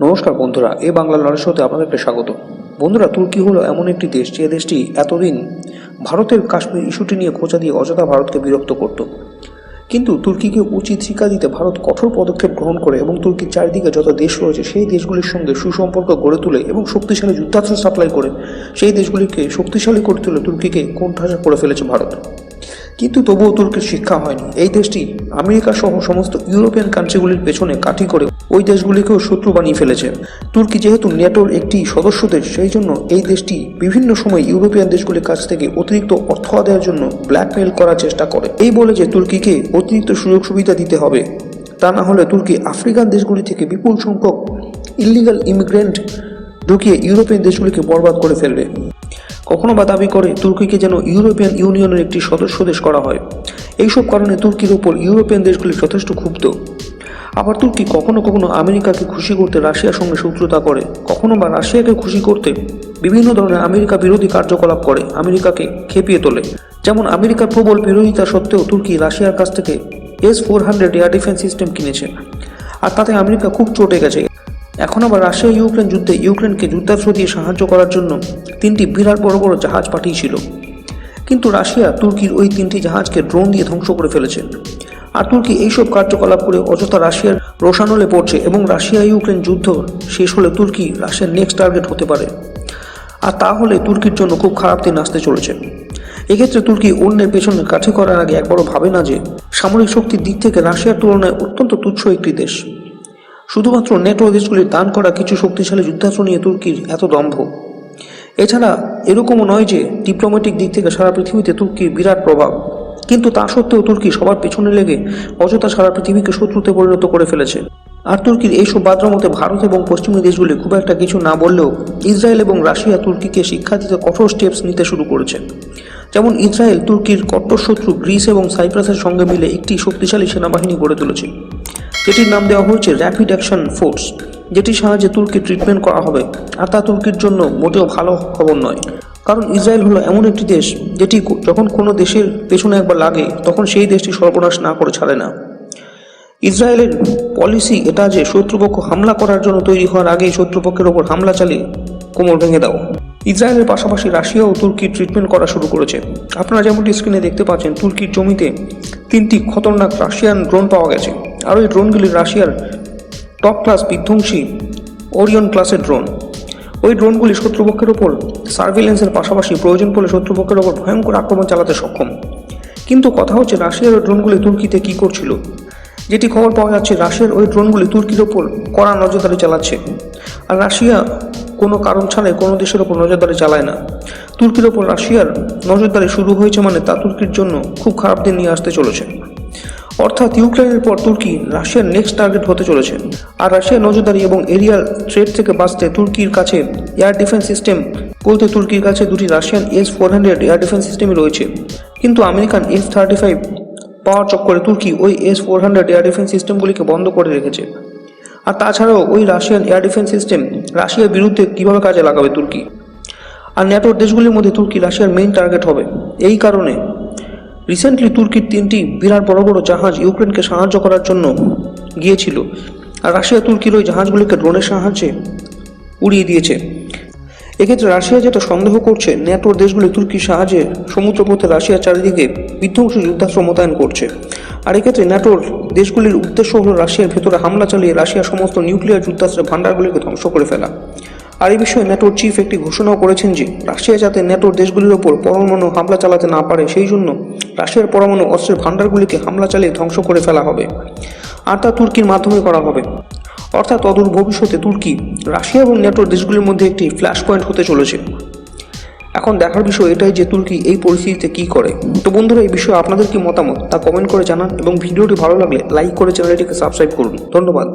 নমস্কার বন্ধুরা, এ বাংলা লড়াই শোতে আপনাদেরকে স্বাগত। বন্ধুরা, তুর্কি হলো এমন একটি দেশ যে দেশটি এতদিন ভারতের কাশ্মীর ইস্যুটি নিয়ে খোঁচা দিয়ে অযথা ভারতকে বিরক্ত করত। কিন্তু তুর্কিকে উচিত শিক্ষা দিতে ভারত কঠোর পদক্ষেপ গ্রহণ করে এবং তুর্কির চারিদিকে যত দেশ রয়েছে, সেই দেশগুলির সঙ্গে সুসম্পর্ক গড়ে তুলে এবং শক্তিশালী যুদ্ধাস্ত্র সাপ্লাই করে, সেই দেশগুলিকে শক্তিশালী করে তুলে তুর্কিকে কোণঠাসা করে ফেলেছে ভারত। কিন্তু তবুও তুর্কির শিক্ষা হয়নি। এই দেশটি আমেরিকা সহ সমস্ত ইউরোপিয়ান কান্ট্রিগুলির পেছনে কাঠি করে ওই দেশগুলিকেও শত্রু বানিয়ে ফেলেছে। তুর্কি যেহেতু নেটোর একটি সদস্য দেশ, সেই জন্য এই দেশটি বিভিন্ন সময় ইউরোপিয়ান দেশগুলির কাছ থেকে অতিরিক্ত অর্থ আদায়ের জন্য ব্ল্যাকমেইল করার চেষ্টা করে। এই বলে যে তুর্কিকে অতিরিক্ত সুযোগ সুবিধা দিতে হবে, তা না হলে তুর্কি আফ্রিকান দেশগুলি থেকে বিপুল সংখ্যক ইলিগাল ইমিগ্রেন্ট ঢুকিয়ে ইউরোপিয়ান দেশগুলিকে বরবাদ করে ফেলবে। কখনো বা দাবি করে তুর্কিকে যেন ইউরোপিয়ান ইউনিয়নের একটি সদস্য দেশ করা হয়। এইসব কারণে তুর্কির ওপর ইউরোপিয়ান দেশগুলি যথেষ্ট ক্ষুব্ধ। আবার তুর্কি কখনো কখনো আমেরিকাকে খুশি করতে রাশিয়ার সঙ্গে শত্রুতা করে, কখনো বা রাশিয়াকে খুশি করতে বিভিন্ন ধরনের আমেরিকা বিরোধী কার্যকলাপ করে, আমেরিকাকে খেপিয়ে তোলে। যেমন আমেরিকার প্রবল বিরোধিতা সত্ত্বেও তুর্কি রাশিয়ার কাছ থেকে S four hundred air defence system কিনেছে। আর তাতে আমেরিকা খুব চটে গেছে। এখন আবার রাশিয়া ইউক্রেন যুদ্ধে ইউক্রেনকে যুদ্ধাস্ত্র দিয়ে সাহায্য করার জন্য তিনটি বিরাট বড় বড় জাহাজ পাঠিয়েছিল। কিন্তু রাশিয়া তুর্কির ওই তিনটি জাহাজকে ড্রোন দিয়ে ধ্বংস করে ফেলেছে। আর তুর্কি এইসব কার্যকলাপ করে অযথা রাশিয়ার রোশানলে পড়ছে এবং রাশিয়া ইউক্রেন যুদ্ধ শেষ হলে তুর্কি রাশিয়ার নেক্সট টার্গেট হতে পারে। আর তাহলে তুর্কির জন্য খুব খারাপ দিন আসতে চলেছে। এক্ষেত্রে তুর্কি অন্যের পেছনে কাঠি করার আগে একবারও ভাবে না যে সামরিক শক্তির দিক থেকে রাশিয়ার তুলনায় অত্যন্ত তুচ্ছ একটি দেশ। শুধুমাত্র নেটো দেশগুলির দান করা কিছু শক্তিশালী যুদ্ধাস্ত্র নিয়ে তুর্কির এত দম্ভ। এছাড়া এরকমও নয় যে ডিপ্লোম্যাটিক দিক থেকে সারা পৃথিবীতে তুর্কির বিরাট প্রভাব। কিন্তু তা সত্ত্বেও তুর্কি সবার পেছনে লেগে অযথা সারা পৃথিবীকে শত্রুতে পরিণত করে ফেলেছে। আর তুর্কির এইসব বাদ্রমতে ভারত এবং পশ্চিমী দেশগুলি খুব একটা কিছু না বললেও ইসরায়েল এবং রাশিয়া তুর্কিকে শিক্ষা দিতে কঠোর স্টেপস নিতে শুরু করেছে। যেমন ইসরায়েল তুর্কির কট্টর শত্রু গ্রিস এবং সাইপ্রাসের সঙ্গে মিলে একটি শক্তিশালী সেনাবাহিনী গড়ে তুলেছে। যেটির নাম দেওয়া হয়েছে র্যাপিড অ্যাকশন ফোর্স যেটির সাহায্যে তুর্কি ট্রিটমেন্ট করা হবে। আর তা তুর্কির জন্য মোটেও ভালো খবর নয়। কারণ ইসরায়েল হলো এমন একটি দেশ, যেটি যখন কোনো দেশের পেছনে একবার লাগে, তখন সেই দেশটি সর্বনাশ না করে ছাড়ে না। ইসরায়েলের পলিসি এটা যে শত্রুপক্ষ হামলা করার জন্য তৈরি হওয়ার আগেই শত্রুপক্ষের ওপর হামলা চালিয়ে কোমর ভেঙে দাও। ইসরায়েলের পাশাপাশি রাশিয়া ও তুর্কি ট্রিটমেন্ট করা শুরু করেছে। আপনারা যেমনটি স্ক্রিনে দেখতে পাচ্ছেন, তুর্কির জমিতে তিনটি খতরনাক রাশিয়ান ড্রোন পাওয়া গেছে। আর ওই ড্রোনগুলি রাশিয়ার টপ ক্লাস বিধ্বংসী ওরিয়ন ক্লাসের ড্রোন ওই ড্রোনগুলি শত্রুপক্ষের ওপর সার্ভিলেন্সের পাশাপাশি প্রয়োজন পড়লে শত্রুপক্ষের ওপর ভয়ঙ্কর আক্রমণ চালাতে সক্ষম। কিন্তু কথা হচ্ছে রাশিয়ার ওই ড্রোনগুলি তুর্কিতে কী করছিল? যেটি খবর পাওয়া যাচ্ছে, রাশিয়ার ওই ড্রোনগুলি তুর্কির ওপর কড়া নজরদারি চালাচ্ছে। আর রাশিয়া কোনো কারণ ছাড়াই কোনো দেশের ওপর নজরদারি চালায় না। তুর্কির ওপর রাশিয়ার নজরদারি শুরু হয়েছে মানে তা তুর্কির জন্য খুব খারাপ দিন নিয়ে আসতে চলেছে। অর্থাৎ ইউক্রেনের পর তুর্কি রাশিয়ার নেক্সট টার্গেট হতে চলেছে। আর রাশিয়ার নজরদারি এবং এরিয়াল ট্রেড থেকে বাঁচতে তুর্কির কাছে এয়ার ডিফেন্স সিস্টেম বলতে তুর্কির কাছে দুটি Russian S four hundred air defence সিস্টেমই রয়েছে। কিন্তু আমেরিকান এফ থার্টি ফাইভ পাওয়ার চক্করে তুর্কি ওই S four hundred air defence সিস্টেমগুলিকে বন্ধ করে রেখেছে। আর তাছাড়াও ওই রাশিয়ান এয়ার ডিফেন্স সিস্টেম রাশিয়ার বিরুদ্ধে কীভাবে কাজে লাগাবে তুর্কি? আর ন্যাটোর দেশগুলির মধ্যে তুর্কি রাশিয়ার মেইন টার্গেট হবে। এই কারণে রিসেন্টলি তুর্কির তিনটি বিরাট বড় বড় জাহাজ ইউক্রেনকে সাহায্য করার জন্য গিয়েছিল। আর রাশিয়া তুর্কির ওই জাহাজগুলিকে ড্রোনের সাহায্যে উড়িয়ে দিয়েছে। এক্ষেত্রে রাশিয়া যেটা সন্দেহ করছে ন্যাটোর দেশগুলি তুর্কির সাহায্যে সমুদ্রপথে রাশিয়ার চারিদিকে বিধ্বংসী যুদ্ধাস্ত্র মোতায়েন করছে। আর এক্ষেত্রে ন্যাটোর দেশগুলির উদ্দেশ্য হলো রাশিয়ার ভেতরে হামলা চালিয়ে রাশিয়ার সমস্ত নিউক্লিয়ার যুদ্ধাস্ত্রের ভাণ্ডারগুলিকে ধ্বংস করে ফেলা। আর এই বিষয়ে ন্যাটোর চিফ একটি ঘোষণাও করেছেন যে, রাশিয়া যাতে ন্যাটোর দেশগুলির ওপর পরমাণু হামলা চালাতে না পারে, সেই জন্য রাশিয়ার পরমাণু অস্ত্রের ভান্ডারগুলিকে হামলা চালিয়ে ধ্বংস করে ফেলা হবে। আর তা তুর্কির মাধ্যমে করা হবে। অর্থাৎ অদূর ভবিষ্যতে তুর্কি, রাশিয়া এবং ন্যাটোর দেশগুলির মধ্যে একটি ফ্ল্যাশ পয়েন্ট হতে চলেছে। এখন দেখার বিষয় এটাই যে তুর্কি এই পরিস্থিতিতে কি করে। তো বন্ধুরা, এই বিষয়ে আপনাদের কি মতামত তা কমেন্ট করে জানান এবং ভিডিওটি ভালো লাগলে লাইক করে চ্যানেলটিকে সাবস্ক্রাইব করুন। ধন্যবাদ।